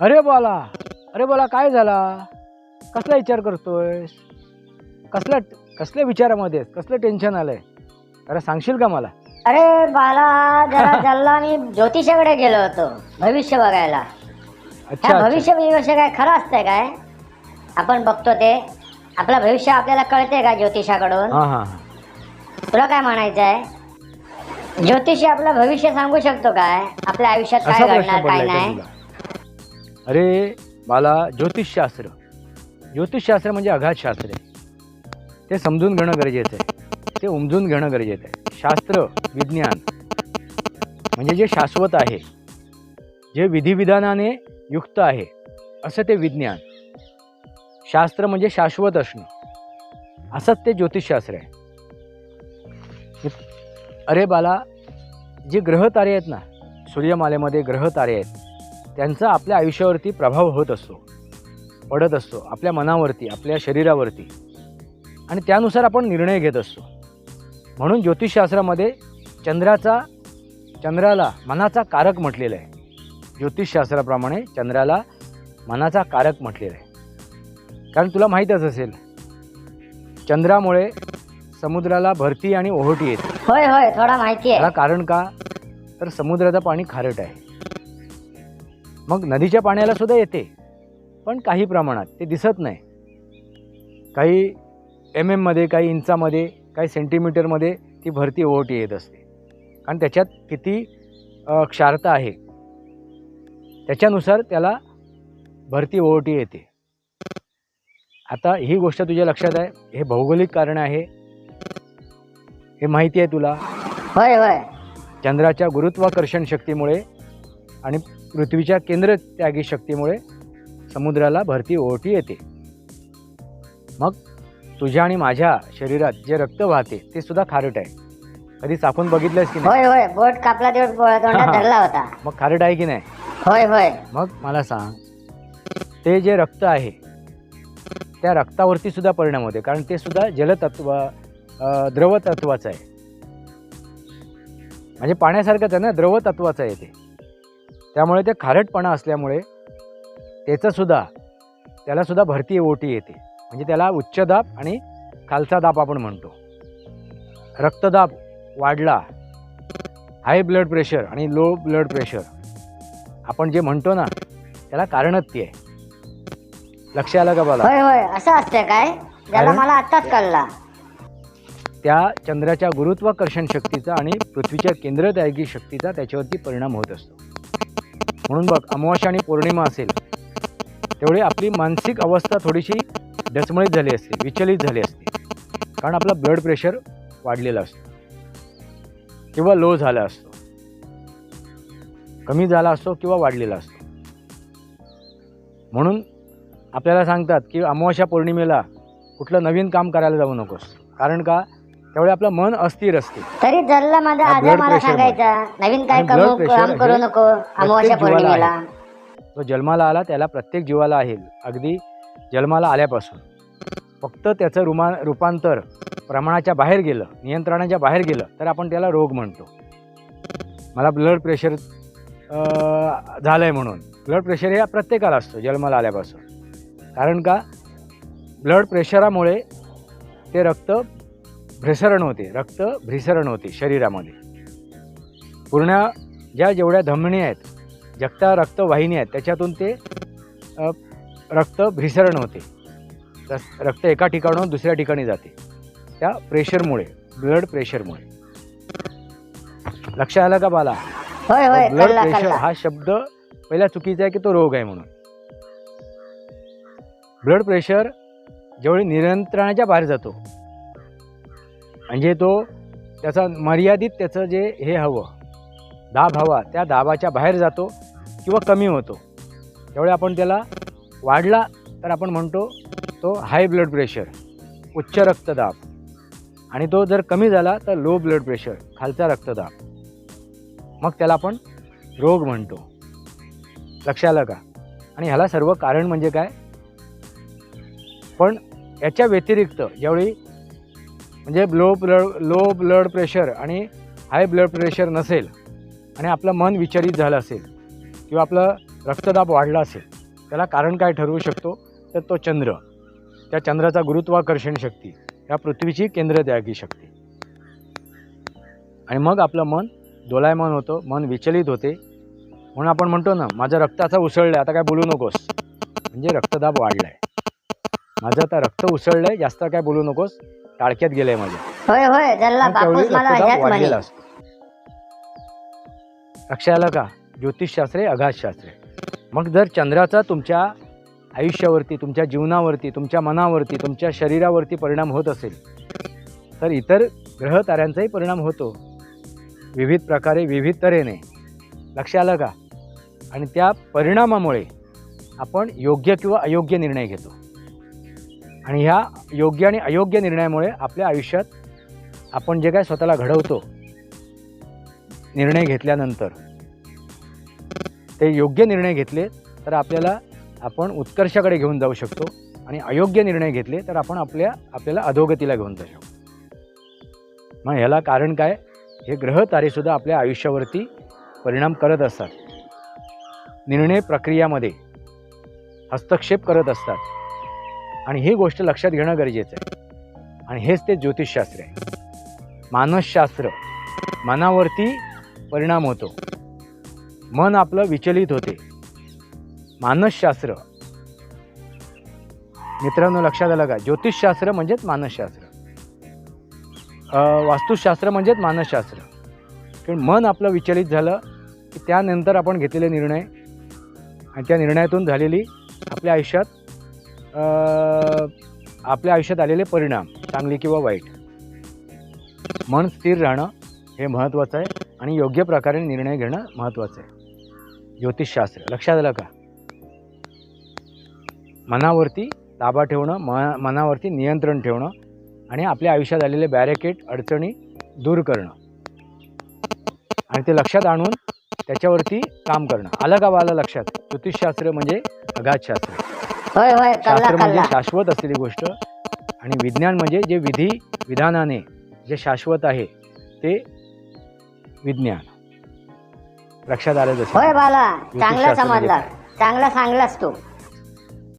अरे बोला अरे बोला काय झाला? कसला विचार करतोय कसला कसल्या विचारामध्ये कसलं टेन्शन आलंय? अरे सांगशील का मला? अरे बाला जरा जल्ला मी ज्योतिषाकडे गेलो होतो भविष्य बघायला. अच्छा ह्या अच्छा. भविष्य विषय काय खरं असतंय काय? आपण बघतो ते. आपलं भविष्य आपल्याला कळते का ज्योतिषाकडून? हा हा हा. तुला काय म्हणायचं आहे ज्योतिषी आपलं भविष्य सांगू शकतो काय? आपल्या आयुष्यात असा काय प्रश्न घडणार काय पडलाय का नाही? तुला? अरे मला ज्योतिषशास्त्र. ज्योतिषशास्त्र म्हणजे अगाध शास्त्र आहे. ते समजून घेणं गरजेचं आहे. ते उमजून घेणं गरजेचं आहे. शास्त्र विज्ञान म्हणजे जे शाश्वत आहे जे विधिविधानाने युक्त आहे असं ते विज्ञान. शास्त्र म्हणजे शाश्वत असणं. असंच ते ज्योतिषशास्त्र आहे. अरे बाला जे ग्रह तारे आहेत ना सूर्यमालेमध्ये ग्रह तारे आहेत त्यांचा आपल्या आयुष्यावरती प्रभाव होत असतो पडत असतो आपल्या मनावरती आपल्या शरीरावरती. आणि त्यानुसार आपण निर्णय घेत असतो. म्हणून ज्योतिषशास्त्रामध्ये चंद्राचा चंद्राला मनाचा कारक म्हटलेला आहे. ज्योतिषशास्त्राप्रमाणे चंद्राला मनाचा कारक म्हटलेला आहे. कारण तुला माहीतच असेल चंद्रामुळे समुद्राला भरती आणि ओहोटी येते. होय होय थोडा माहिती त्याला आहे कारण का? तर समुद्राचं पाणी खारट आहे. मग नदीच्या पाण्याला सुद्धा येते. पण काही प्रमाणात ते दिसत नाही. काही एम एममध्ये काही इंचामध्ये काही सेंटीमीटरमध्ये ती भरती ओहोटी येत असते. कारण त्याच्यात किती क्षारता आहे त्याच्यानुसार त्याला भरती ओहोटी येते. आता ही गोष्ट तुझ्या लक्षात आहे? हे भौगोलिक कारण आहे? हे माहिती आहे तुला? होय होय. चंद्राच्या गुरुत्वाकर्षण शक्तीमुळे आणि पृथ्वीच्या केंद्र त्यागी शक्तीमुळे समुद्राला भरती ओहोटी येते. मग तुझ्या आणि माझ्या शरीरात जे रक्त वाहते ते सुद्धा खारट आहे. कधी चाकून बघितलंस की नाही? होय होय. बोट कापला तेवढ तोंडात धरला होता. मग खारट आहे की नाही? होय होय. मग मला सांग. ते जे रक्त आहे त्या रक्तावरती सुद्धा परिणाम होते. कारण ते सुद्धा जलतत्व द्रव तत्वाचं आहे. म्हणजे पाण्यासारखंच आहे ना द्रव तत्वाचं आहे ते. त्यामुळे ते खारटपणा असल्यामुळे त्याचं सुद्धा त्याला सुद्धा भरती ओटी येते. म्हणजे त्याला उच्च दाब आणि खालचा दाब आपण म्हणतो. रक्तदाब वाढला हाय ब्लड प्रेशर आणि लो ब्लड प्रेशर आपण जे म्हणतो ना त्याला कारणच ती आहे. लक्ष आलं का मला होय होय असं असतंय काय? ज्याला कारण- मला आत्ताच कळला. त्या चंद्राच्या गुरुत्वाकर्षण शक्तीचा आणि पृथ्वीच्या केंद्रदायगी शक्तीचा त्याच्यावरती परिणाम होत असतो. म्हणून बघ अमावास्या आणि पौर्णिमा असेल तेवढी आपली मानसिक अवस्था थोडीशी डचमळीत झाली असते विचलित झाली असते. कारण आपला ब्लड प्रेशर वाढलेला असतो. किंवा लो झाला असतो. कमी झाला असतो किंवा वाढलेला असतो. म्हणून आपल्याला सांगतात की अमावास्या पौर्णिमेला कुठलं नवीन काम करायला जाऊ नकोस. कारण का? त्यावेळी आपलं मन अस्थिर असते. तरी जल्ला माझा हा आज blood मला pressure सांगायचा नवीन काय आणि blood कमू pressure काम करू नको अमावास्या जीवाला आहे. पौर्णिमेला तो जन्माला आला त्याला प्रत्येक जीवाला आहे. अगदी जन्माला आल्यापासून. फक्त त्याचं रुमा रूपांतर प्रमाणाच्या बाहेर गेलं नियंत्रणाच्या बाहेर गेलं तर आपण त्याला रोग म्हणतो. मला ब्लड प्रेशर झालं आहे म्हणून. ब्लड प्रेशर हे प्रत्येकाला असतो जन्माला आल्यापासून. कारण का? ब्लड प्रेशरामुळे ते रक्त भ्रेसरण होते रक्त भ्रिसरण होते शरीरामध्ये. पूर्ण ज्या जेवढ्या धमनी आहेत जगता रक्तवाहिनी आहेत त्याच्यातून ते रक्त भ्रिसरण होते. रक्त एका ठिकाणाहून दुसऱ्या ठिकाणी जाते. त्या प्रेशरमुळे ब्लड प्रेशरमुळे. लक्ष आलं का बाला? होय होय ब्लड कळला प्रेशर कळला. हा शब्द पहिला चुकीचा आहे की तो रोग आहे म्हणून? ब्लड प्रेशर ज्यावेळी नियंत्रणाच्या बाहेर जातो म्हणजे तो त्याचा मर्यादित त्याचं जे हे हवं दाब हवा त्या दाबाच्या बाहेर जातो किंवा कमी होतो. त्यावेळी आपण त्याला वाढला तर आपण म्हणतो तो हाय ब्लड प्रेशर उच्च रक्तदाब. आणि तो जर कमी झाला तर लो ब्लड प्रेशर खालचा रक्तदाब. मग त्याला आपण रोग म्हणतो. लक्ष आलं का? आणि ह्याला सर्व कारण म्हणजे काय? पण याच्या व्यतिरिक्त ज्यावेळी म्हणजे low blood low blood pressure आणि हाय ब्लड प्रेशर नसेल आणि आपलं मन विचलित झालं असेल किंवा आपलं रक्तदाब वाढला असेल त्याला कारण काय ठरवू शकतो? तर तो चंद्र. त्या चंद्राचा गुरुत्वाकर्षण शक्ती. या पृथ्वीची केंद्रत्यागी शक्ती. आणि मग आपलं मन दोलायमान होतं मन विचलित होते. म्हणून आपण म्हणतो ना माझं रक्ताचा उसळलं आता काय बोलू नकोस. म्हणजे रक्तदाब वाढलाय. माझं आता रक्त उसळलंय जास्त काय बोलू नकोस. टाळक्यात गेलंय माझ्या. होय होय वाढलेला असतो. लक्षात आलं का? ज्योतिषशास्त्रे अगाधशास्त्रे मग जर चंद्राचा तुमच्या आयुष्यावरती तुमच्या जीवनावरती तुमच्या मनावरती तुमच्या शरीरावरती परिणाम होत असेल तर इतर ग्रह ताऱ्यांचाही परिणाम होतो. विविध प्रकारे विविध तऱ्हेने. लक्ष आलं का? आणि त्या परिणामामुळे आपण योग्य किंवा अयोग्य निर्णय घेतो. आणि ह्या योग्य आणि अयोग्य निर्णयामुळे आपल्या आयुष्यात आपण जे काय स्वतःला घडवतो निर्णय घेतल्यानंतर ते योग्य निर्णय घेतले तर आपल्याला आपण उत्कर्षाकडे घेऊन जाऊ शकतो आणि अयोग्य निर्णय घेतले तर आपण आपल्या आपल्याला अधोगतीला घेऊन जाऊ शकतो. मग ह्याला कारण काय? हे ग्रह तारेसुद्धा आपल्या आयुष्यावरती परिणाम करत असतात. निर्णय प्रक्रियामध्ये हस्तक्षेप करत असतात. आणि ही गोष्ट लक्षात घेणं गरजेचं आहे. आणि हेच ते ज्योतिषशास्त्र आहे. मानसशास्त्र मनावरती परिणाम होतो. मन आपलं विचलित होते. मानसशास्त्र. मित्रांनो लक्षात आलं का? ज्योतिषशास्त्र म्हणजेच मानसशास्त्र. वास्तुशास्त्र म्हणजेच मानसशास्त्र. कारण मन आपलं विचलित झालं की त्यानंतर आपण घेतलेले निर्णय आणि त्या निर्णयातून झालेली आपल्या आयुष्यात आपल्या आयुष्यात आलेले परिणाम चांगले किंवा वाईट. मन स्थिर राहणं हे महत्त्वाचं आहे आणि योग्य प्रकारे निर्णय घेणं महत्त्वाचं आहे. ज्योतिषशास्त्र. लक्षात आलं का? मनावरती ताबा ठेवणं म मनावरती नियंत्रण ठेवणं आणि आपल्या आयुष्यात आलेले बॅरिकेड अडचणी दूर करणं. आणि ते लक्षात आणून त्याच्यावरती काम करणं. आलं का बाला लक्षात? ज्योतिषशास्त्र म्हणजे अगाधशास्त्र. शास्त्र म्हणजे शाश्वत असलेली गोष्ट आणि विज्ञान म्हणजे जे विधी विधानाने जे शाश्वत आहे ते विज्ञान. लक्षात आलं जसं होय बाला चांगला म्हणजे समजला. चांगला सांगलास तू.